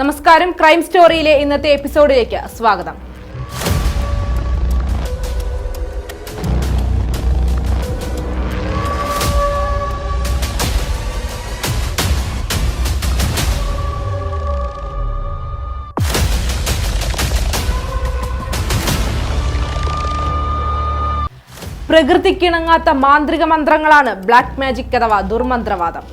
നമസ്കാരം. ക്രൈം സ്റ്റോറിയിലെ ഇന്നത്തെ എപ്പിസോഡിലേക്ക് സ്വാഗതം. പ്രകൃതിക്കിണങ്ങാത്ത മാന്ത്രിക മന്ത്രങ്ങളാണ് ബ്ലാക്ക് മാജിക് അഥവാ ദുർമന്ത്രവാദം.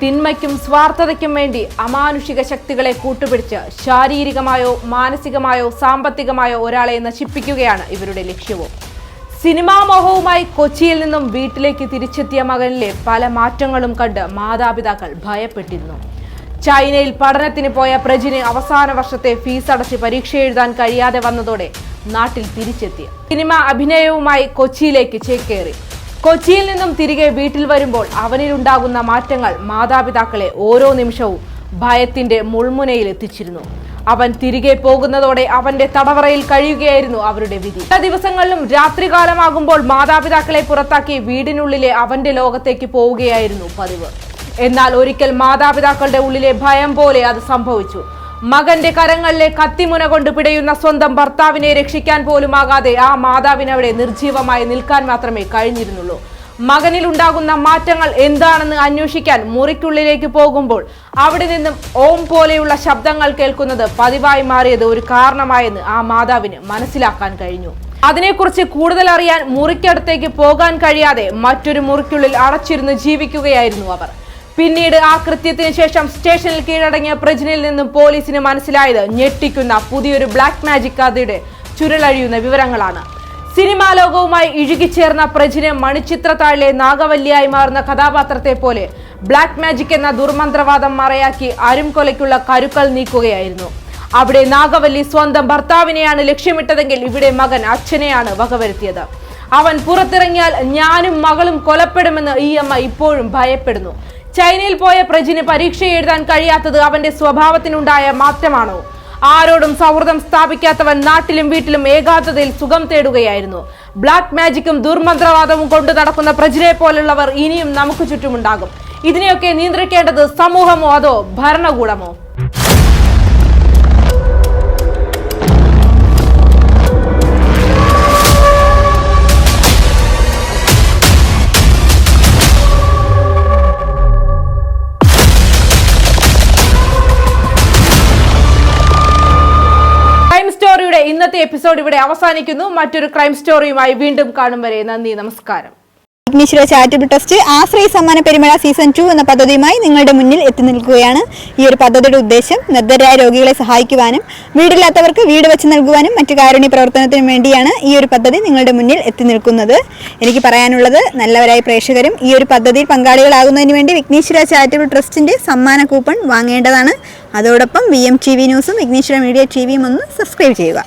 തിന്മയ്ക്കും സ്വാർത്ഥതയ്ക്കും വേണ്ടി അമാനുഷിക ശക്തികളെ കൂട്ടുപിടിച്ച് ശാരീരികമായോ മാനസികമായോ സാമ്പത്തികമായോ ഒരാളെ നശിപ്പിക്കുകയാണ് ഇവരുടെ ലക്ഷ്യവും. സിനിമാ മോഹവുമായി കൊച്ചിയിൽ നിന്നും വീട്ടിലേക്ക് തിരിച്ചെത്തിയ മകനിലെ പല മാറ്റങ്ങളും കണ്ട് മാതാപിതാക്കൾ ഭയപ്പെട്ടിരുന്നു. ചൈനയിൽ പഠനത്തിന് പോയ പ്രജിന് അവസാന വർഷത്തെ ഫീസ് അടച്ച് പരീക്ഷ എഴുതാൻ കഴിയാതെ വന്നതോടെ നാട്ടിൽ തിരിച്ചെത്തി. സിനിമ അഭിനയവുമായി കൊച്ചിയിലേക്ക് ചേക്കേറി. കൊച്ചിയിൽ നിന്നും തിരികെ വീട്ടിൽ വരുമ്പോൾ അവനിലുണ്ടാകുന്ന മാറ്റങ്ങൾ മാതാപിതാക്കളെ ഓരോ നിമിഷവും ഭയത്തിന്റെ മുൾമുനയിൽ എത്തിച്ചിരുന്നു. അവൻ തിരികെ പോകുന്നതോടെ അവന്റെ തടവറയിൽ കഴിയുകയായിരുന്നു അവരുടെ വിധി. പല ദിവസങ്ങളിലും രാത്രികാലമാകുമ്പോൾ മാതാപിതാക്കളെ പുറത്താക്കി വീടിനുള്ളിലെ അവന്റെ ലോകത്തേക്ക് പോവുകയായിരുന്നു പതിവ്. എന്നാൽ ഒരിക്കൽ മാതാപിതാക്കളുടെ ഉള്ളിലെ ഭയം പോലെ അത് സംഭവിച്ചു. മകന്റെ കരങ്ങളിലെ കത്തിമുന കൊണ്ട് പിടയുന്ന സ്വന്തം ഭർത്താവിനെ രക്ഷിക്കാൻ പോലുമാകാതെ ആ മാതാവിന് അവിടെ നിർജീവമായി നിൽക്കാൻ മാത്രമേ കഴിഞ്ഞിരുന്നുള്ളൂ. മകനിൽ ഉണ്ടാകുന്ന മാറ്റങ്ങൾ എന്താണെന്ന് അന്വേഷിക്കാൻ മുറിക്കുള്ളിലേക്ക് പോകുമ്പോൾ അവിടെ നിന്നും ഓം പോലെയുള്ള ശബ്ദങ്ങൾ കേൾക്കുന്നത് പതിവായി മാറിയത് ഒരു കാരണമായെന്ന് ആ മാതാവിന് മനസ്സിലാക്കാൻ കഴിഞ്ഞു. അതിനെക്കുറിച്ച് കൂടുതൽ അറിയാൻ മുറിക്കടുത്തേക്ക് പോകാൻ കഴിയാതെ മറ്റൊരു മുറിക്കുള്ളിൽ അടച്ചിരുന്ന് ജീവിക്കുകയായിരുന്നു അവർ. പിന്നീട് ആ കൃത്യത്തിന് ശേഷം സ്റ്റേഷനിൽ കീഴടങ്ങിയ പ്രജിനിൽ നിന്നും പോലീസിന് മനസ്സിലായത് ഞെട്ടിക്കുന്ന പുതിയൊരു ബ്ലാക്ക് മാജിക് കഥയുടെ ചുരുളഴിയുന്ന വിവരങ്ങളാണ്. സിനിമാ ലോകവുമായി ഇഴുകിച്ചേർന്ന പ്രജിന് മണിച്ചിത്രത്താഴിലെ നാഗവല്ലിയായി മാറുന്ന കഥാപാത്രത്തെ പോലെ ബ്ലാക്ക് മാജിക് എന്ന ദുർമന്ത്രവാദം മറയാക്കി അരും കൊലയ്ക്കുള്ള കരുക്കൾ നീക്കുകയായിരുന്നു. അവിടെ നാഗവല്ലി സ്വന്തം ഭർത്താവിനെയാണ് ലക്ഷ്യമിട്ടതെങ്കിൽ ഇവിടെ മകൻ അച്ഛനെയാണ് വകവരുത്തിയത്. അവൻ പുറത്തിറങ്ങിയാൽ ഞാനും മകളും കൊലപ്പെടുമെന്ന് ഈ അമ്മ ഇപ്പോഴും ഭയപ്പെടുന്നു. ചൈനയിൽ പോയ പ്രജിന് പരീക്ഷ എഴുതാൻ കഴിയാത്തത് അവന്റെ സ്വഭാവത്തിനുണ്ടായ മാറ്റമാണോ? ആരോടും സൗഹൃദം സ്ഥാപിക്കാത്തവൻ നാട്ടിലും വീട്ടിലും ഏകാന്തതയിൽ സുഖം തേടുകയായിരുന്നു. ബ്ലാക്ക് മാജിക്കും ദുർമന്ത്രവാദവും കൊണ്ട് നടക്കുന്ന പ്രജിനെ പോലുള്ളവർ ഇനിയും നമുക്ക് ചുറ്റുമുണ്ടാകും. ഇതിനെയൊക്കെ നിയന്ത്രിക്കേണ്ടത് സമൂഹമോ അതോ ഭരണകൂടമോ? ഇന്നത്തെ എപ്പിസോഡ് ഇവിടെ അവസാനിക്കുന്നു. മറ്റൊരു ക്രൈം സ്റ്റോറിയുമായി വീണ്ടും കാണും വരെ. നന്ദി നമസ്കാരം. വിഘ്നേശ്വര ചാരിറ്റബിൾ ട്രസ്റ്റ് ആശ്രയ സമ്മാന പെരുമഴ സീസൺ ടു എന്ന പദ്ധതിയുമായി നിങ്ങളുടെ മുന്നിൽ എത്തി നിൽക്കുകയാണ്. ഈ ഒരു പദ്ധതിയുടെ ഉദ്ദേശം നിർദ്ധരായ രോഗികളെ സഹായിക്കുവാനും വീടില്ലാത്തവർക്ക് വീട് വെച്ച് നൽകുവാനും മറ്റു കാരുണ്യ പ്രവർത്തനത്തിനും വേണ്ടിയാണ് ഈ ഒരു പദ്ധതി നിങ്ങളുടെ മുന്നിൽ എത്തി നിൽക്കുന്നത്. എനിക്ക് പറയാനുള്ളത് നല്ലവരായ പ്രേക്ഷകരും ഈ ഒരു പദ്ധതിയിൽ പങ്കാളികളാകുന്നതിന് വേണ്ടി വിഘ്നേശ്വര ചാരിറ്റബിൾ ട്രസ്റ്റിന്റെ സമ്മാന കൂപ്പൺ വാങ്ങേണ്ടതാണ്. അതോടൊപ്പം വി എം ടി വി ന്യൂസും വിഘ്നേശ്വര മീഡിയ ടി വിയും ഒന്ന് സബ്സ്ക്രൈബ് ചെയ്യുക.